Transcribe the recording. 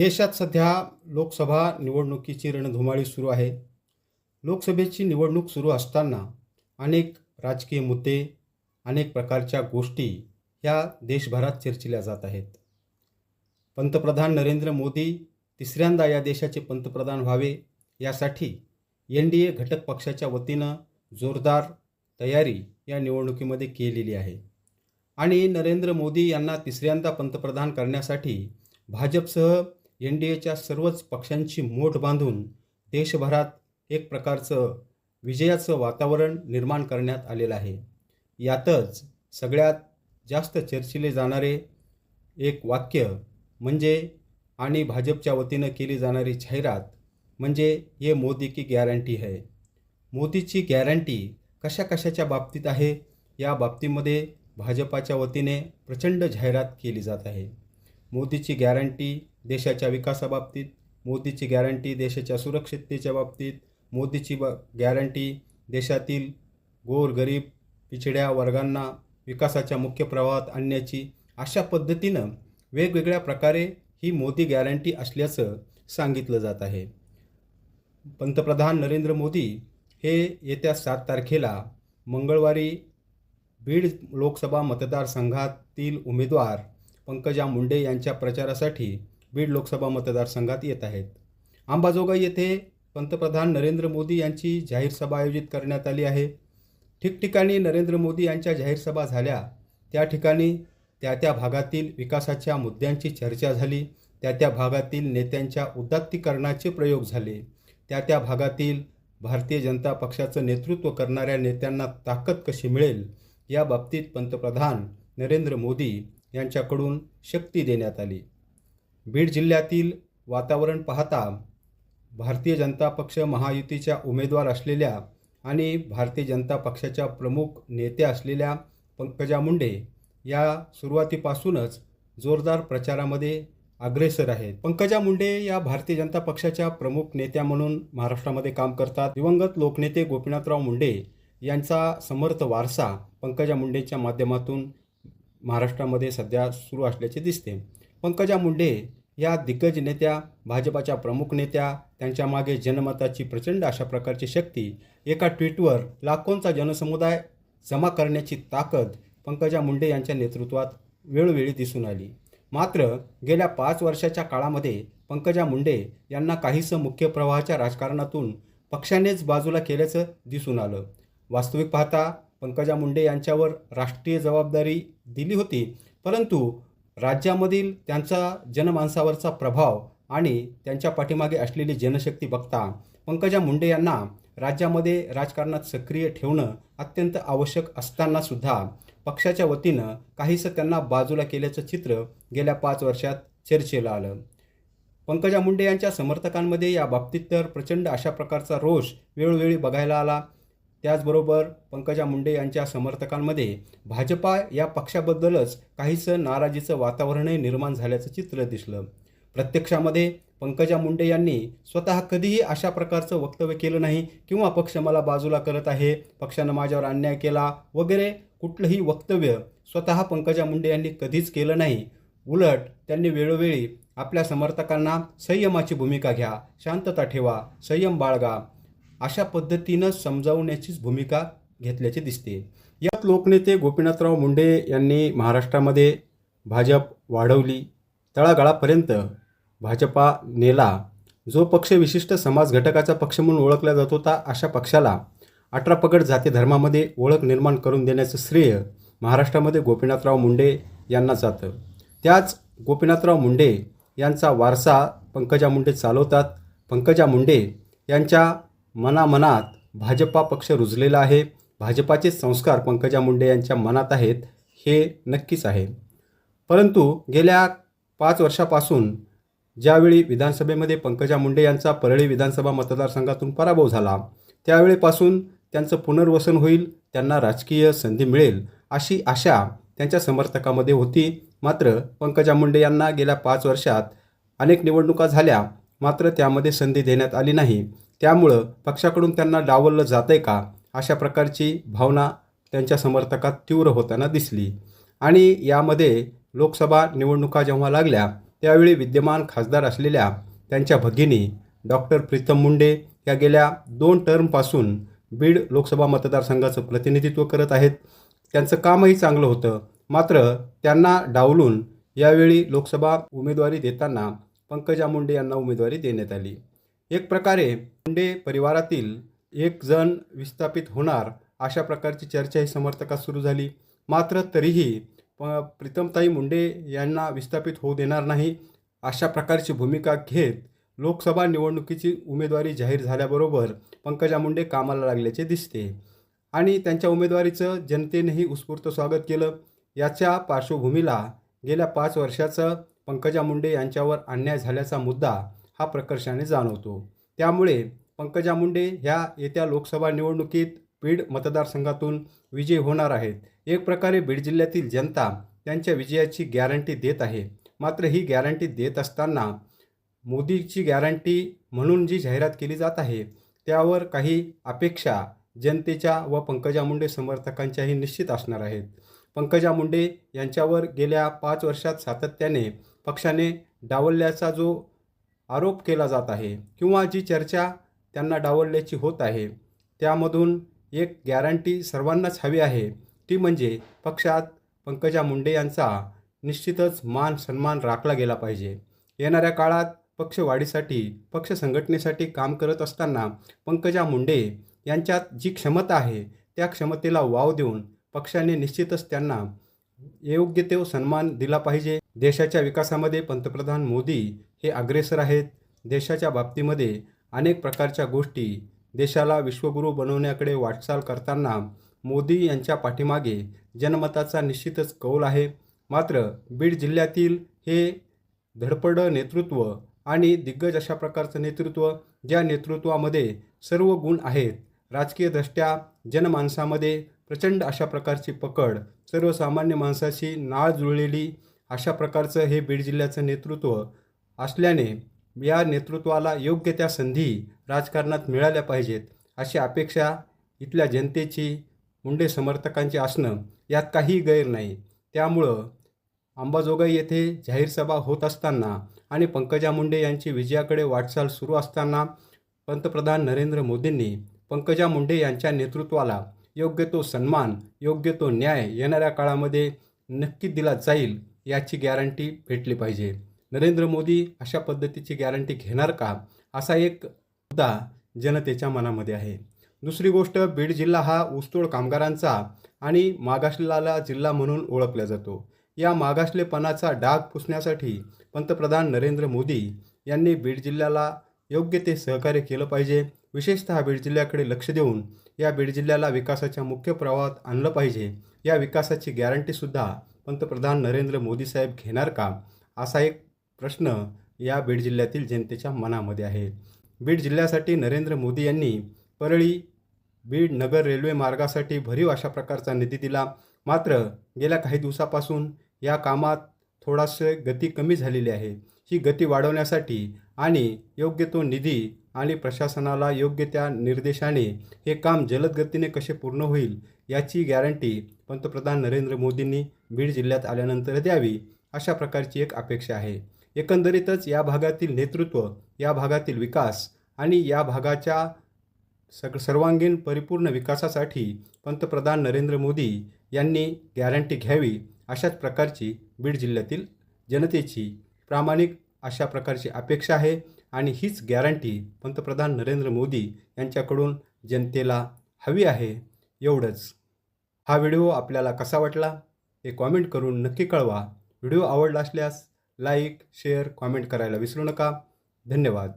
देशात सध्या लोकसभा निवडणुकीची रणधुमाळी सुरू आहे. लोकसभेची निवडणूक सुरू असताना अनेक राजकीय मुद्दे अनेक प्रकारच्या गोष्टी ह्या देशभरात चर्चिल्या जात आहेत. पंतप्रधान नरेंद्र मोदी तिसऱ्यांदा या देशाचे पंतप्रधान व्हावे यासाठी एन डी ए घटक पक्षाच्या वतीनं जोरदार तयारी या निवडणुकीमध्ये केलेली आहे. आणि नरेंद्र मोदी यांना तिसऱ्यांदा पंतप्रधान करण्यासाठी भाजपसह एन डी एच्या सर्वच पक्षांची मोठ बांधून देशभरात एक प्रकारचं विजयाचं वातावरण निर्माण करण्यात आलेलं आहे. यातच सगळ्यात जास्त चर्चिले जाणारे एक वाक्य म्हणजे आणि भाजपच्या वतीनं केली जाणारी जाहिरात म्हणजे ये मोदी की गॅरंटी है मोदीची गॅरंटी कशा कशाच्या बाबतीत आहे? या बाबतीमध्ये भाजपाच्या वतीने प्रचंड जाहिरात केली जात आहे. मोदीची गॅरंटी देशाच्या विकासाबाबतीत मोदीची गॅरंटी देशाच्या सुरक्षिततेच्या बाबतीत मोदीची ब गॅरंटी देशातील गोर गरीब पिछड्या वर्गांना विकासाच्या मुख्य प्रवाहात आणण्याची अशा पद्धतीनं वेगवेगळ्या प्रकारे ही मोदी गॅरंटी असल्याचं सांगितलं जात आहे. पंतप्रधान नरेंद्र मोदी हे येत्या सात तारखेला मंगळवारी बीड लोकसभा मतदारसंघातील उमेदवार पंकजा मुंडे यांच्या प्रचारासाठी बीड लोकसभा मतदारसंघात येत आहेत. अंबाजोगाई येथे पंतप्रधान नरेंद्र मोदी यांची जाहीर सभा आयोजित करण्यात आली आहे. ठिकठिकाणी नरेंद्र मोदी यांच्या जाहीर सभा झाल्या. त्या ठिकाणी त्या त्या भागातील विकासाच्या मुद्द्यांची चर्चा झाली. त्या त्या भागातील नेत्यांच्या उदात्तीकरणाचे प्रयोग झाले. त्या त्या भागातील भारतीय जनता पक्षाचं नेतृत्व करणाऱ्या नेत्यांना ताकद कशी मिळेल या बाबतीत पंतप्रधान नरेंद्र मोदी यांच्याकडून शक्ती देण्यात आली. बीड जिल्ह्यातील वातावरण पाहता भारतीय जनता पक्ष महायुतीच्या उमेदवार असलेल्या आणि भारतीय जनता पक्षाच्या प्रमुख नेत्या असलेल्या पंकजा मुंडे या सुरुवातीपासूनच जोरदार प्रचारामध्ये अग्रेसर आहेत. पंकजा मुंडे या भारतीय जनता पक्षाच्या प्रमुख नेत्या म्हणून महाराष्ट्रामध्ये काम करतात. दिवंगत लोकनेते गोपीनाथराव मुंडे यांचा समर्थ वारसा पंकजा मुंडेच्या माध्यमातून महाराष्ट्रामध्ये सध्या सुरू असल्याचे दिसते. पंकजा मुंडे या दिग्गज नेत्या भाजपाच्या प्रमुख नेत्या त्यांच्या मागे जनमताची प्रचंड अशा प्रकारची शक्ती एका ट्विटवर लाखोंचा जनसमुदाय जमा करण्याची ताकद पंकजा मुंडे यांच्या नेतृत्वात वेळोवेळी दिसून आली. मात्र गेल्या पाच वर्षाच्या काळामध्ये पंकजा मुंडे यांना काहीसं मुख्य प्रवाहाच्या राजकारणातून पक्षानेच बाजूला केल्याचं दिसून आलं. वास्तविक पाहता पंकजा मुंडे यांच्यावर राष्ट्रीय जबाबदारी दिली होती परंतु राज्यामधील त्यांचा जनमानसावरचा प्रभाव आणि त्यांच्या पाठीमागे असलेली जनशक्ती बघता पंकजा मुंडे यांना राज्यामध्ये राजकारणात सक्रिय ठेवणं अत्यंत आवश्यक असतानासुद्धा पक्षाच्या वतीनं काहीसं त्यांना बाजूला केल्याचं चित्र गेल्या पाच वर्षात चर्चेला आलं. पंकजा मुंडे यांच्या समर्थकांमध्ये या बाबतीत तर प्रचंड अशा प्रकारचा रोष वेळोवेळी बघायला आला. त्याचबरोबर पंकजा मुंडे यांच्या समर्थकांमध्ये भाजपा या पक्षाबद्दलच काहीसं नाराजीचं वातावरणही निर्माण झाल्याचं चित्र दिसलं. प्रत्यक्षामध्ये पंकजा मुंडे यांनी स्वतः कधीही अशा प्रकारचं वक्तव्य केलं नाही किंवा पक्ष मला बाजूला करत आहे पक्षानं माझ्यावर अन्याय केला वगैरे कुठलंही वक्तव्य स्वतः पंकजा मुंडे यांनी कधीच केलं नाही. उलट त्यांनी वेळोवेळी आपल्या समर्थकांना संयमाची भूमिका घ्या शांतता ठेवा संयम बाळगा. अशा पद्धतीनं समजावण्याचीच भूमिका घेतल्याचे दिसते. यात लोकनेते गोपीनाथराव मुंडे यांनी महाराष्ट्रामध्ये भाजप वाढवली. तळागाळापर्यंत भाजपा नेला. जो पक्ष विशिष्ट समाज घटकाचा पक्ष म्हणून ओळखला जात होता अशा पक्षाला अठरा पगड जाती धर्मामध्ये ओळख निर्माण करून देण्याचं श्रेय महाराष्ट्रामध्ये गोपीनाथराव मुंडे यांना जातं. त्याच गोपीनाथराव मुंडे यांचा वारसा पंकजा मुंडे चालवतात. पंकजा मुंडे यांच्या मनामनात भाजपा पक्ष रुजलेला आहे. भाजपाचे संस्कार पंकजा मुंडे यांच्या मनात आहेत हे नक्कीच आहे. परंतु गेल्या पाच वर्षापासून ज्यावेळी विधानसभेमध्ये पंकजा मुंडे यांचा परळी विधानसभा मतदारसंघातून पराभव झाला त्यावेळेपासून त्यांचं पुनर्वसन होईल त्यांना राजकीय संधी मिळेल अशी आशा त्यांच्या समर्थकामध्ये होती. मात्र पंकजा मुंडे यांना गेल्या पाच वर्षात अनेक निवडणुका झाल्या मात्र त्यामध्ये संधी देण्यात आली नाही. त्यामुळं पक्षाकडून त्यांना डावललं जात आहे का अशा प्रकारची भावना त्यांच्या समर्थकात तीव्र होताना दिसली. आणि यामध्ये लोकसभा निवडणुका जेव्हा लागल्या त्यावेळी विद्यमान खासदार असलेल्या त्यांच्या भगिनी डॉक्टर प्रीतम मुंडे या गेल्या दोन टर्मपासून बीड लोकसभा मतदारसंघाचं प्रतिनिधित्व करत आहेत. त्यांचं कामही चांगलं होतं मात्र त्यांना डावलून यावेळी लोकसभा उमेदवारी देताना पंकजा मुंडे यांना उमेदवारी देण्यात आली. एक प्रकारे मुंडे परिवारातील एक जण विस्थापित होणार अशा प्रकारची चर्चा ही समर्थकात सुरू झाली. मात्र तरीही प प्रीतमताई मुंडे यांना विस्थापित होऊ देणार नाही अशा प्रकारची भूमिका घेत लोकसभा निवडणुकीची उमेदवारी जाहीर झाल्याबरोबर पंकजा मुंडे कामाला लागल्याचे दिसते. आणि त्यांच्या उमेदवारीचं जनतेनेही उत्स्फूर्त स्वागत केलं. याच्या पार्श्वभूमीला गेल्या पाच वर्षाचं पंकजा मुंडे यांच्यावर अन्याय झाल्याचा मुद्दा हा प्रकर्षाने जाणवतो. त्यामुळे पंकजा मुंडे ह्या येत्या लोकसभा निवडणुकीत बीड मतदारसंघातून विजयी होणार आहेत. एक प्रकारे बीड जिल्ह्यातील जनता त्यांच्या विजयाची गॅरंटी देत आहे. मात्र ही गॅरंटी देत असताना मोदीची गॅरंटी म्हणून जी जाहिरात केली जात आहे त्यावर काही अपेक्षा जनतेच्या व पंकजा मुंडे समर्थकांच्याही निश्चित असणार आहेत. पंकजा मुंडे यांच्यावर गेल्या पाच वर्षात सातत्याने पक्षाने डावलल्याचा जो आरोप केला जात आहे किंवा जी चर्चा त्यांना डावलल्याची होत आहे त्यामधून एक गॅरंटी सर्वांनाच हवी आहे. ती म्हणजे पक्षात पंकजा मुंडे यांचा निश्चितच मान सन्मान राखला गेला पाहिजे. येणाऱ्या काळात पक्ष वाढीसाठी पक्ष संघटनेसाठी काम करत असताना पंकजा मुंडे यांच्यात जी क्षमता आहे त्या क्षमतेला वाव देऊन पक्षाने निश्चितच त्यांना योग्य तो सन्मान दिला पाहिजे. देशाच्या विकासामध्ये पंतप्रधान मोदी हे अग्रेसर आहेत. देशाच्या बाबतीमध्ये अनेक प्रकारच्या गोष्टी देशाला विश्वगुरू बनवण्याकडे वाटचाल करताना मोदी यांच्या पाठीमागे जनमताचा निश्चितच कौल आहे. मात्र बीड जिल्ह्यातील हे धडपडं नेतृत्व आणि दिग्गज अशा प्रकारचं नेतृत्व ज्या नेतृत्वामध्ये सर्व गुण आहेत राजकीयदृष्ट्या जनमानसामध्ये प्रचंड अशा प्रकारची पकड सर्वसामान्य माणसाशी नाळ जुळलेली अशा प्रकारचं हे बीड जिल्ह्याचं नेतृत्व असल्याने या नेतृत्वाला योग्य त्या संधी राजकारणात मिळाल्या पाहिजेत अशी अपेक्षा इथल्या जनतेची मुंडे समर्थकांची असणं यात काही गैर नाही. त्यामुळं अंबाजोगाई येथे जाहीर सभा होत असताना आणि पंकजा मुंडे यांची विजयाकडे वाटचाल सुरू असताना पंतप्रधान नरेंद्र मोदींनी पंकजा मुंडे यांच्या नेतृत्वाला योग्य तो सन्मान योग्य तो न्याय येणाऱ्या काळामध्ये नक्की दिला जाईल याची गॅरंटी भेटली पाहिजे. नरेंद्र मोदी अशा पद्धतीची गॅरंटी घेणार का? असा एक मुद्दा जनतेच्या मनामध्ये आहे. दुसरी गोष्ट बीड जिल्हा हा ऊसतोड कामगारांचा आणि मागासलेला जिल्हा म्हणून ओळखला जातो. या मागासलेपणाचा डाग पुसण्यासाठी पंतप्रधान नरेंद्र मोदी यांनी बीड जिल्ह्याला योग्य ते सहकार्य केलं पाहिजे. विशेषतः बीड जिल्ह्याकडे लक्ष देऊन या बीड जिल्ह्याला विकासाच्या मुख्य प्रवाहात आणलं पाहिजे. या विकासाची गॅरंटीसुद्धा पंतप्रधान नरेंद्र मोदी साहेब घेणार का? असा एक प्रश्न या बीड जिल्ह्यातील जनतेच्या मनामध्ये आहे. बीड जिल्ह्यासाठी नरेंद्र मोदी यांनी परळी बीड नगर रेल्वे मार्गासाठी भरीव अशा प्रकारचा निधी दिला. मात्र गेल्या काही दिवसापासून या कामात थोडासे गती कमी झालेली आहे. ही गती वाढवण्यासाठी आणि योग्य तो निधी आणि प्रशासनाला योग्य त्या निर्देशाने हे काम जलद गतीने कसे पूर्ण होईल याची गॅरंटी पंतप्रधान नरेंद्र मोदींनी बीड जिल्ह्यात आल्यानंतर द्यावी अशा प्रकारची एक अपेक्षा आहे. एकंदरीतच या भागातील नेतृत्व या भागातील विकास आणि या भागाच्या सग सर्वांगीण परिपूर्ण विकासासाठी पंतप्रधान नरेंद्र मोदी यांनी गॅरंटी घ्यावी अशाच प्रकारची बीड जिल्ह्यातील जनतेची प्रामाणिक अशा प्रकारची अपेक्षा आहे आणि हीच गॅरंटी पंतप्रधान नरेंद्र मोदी यांच्याकडून जनतेला हवी आहे. एवढंच. हा व्हिडिओ आपल्याला कसा वाटला? हे कॉमेंट करून नक्की कळवा. व्हिडिओ आवडला असल्यास लाईक शेअर कॉमेंट करायला विसरू नका. धन्यवाद.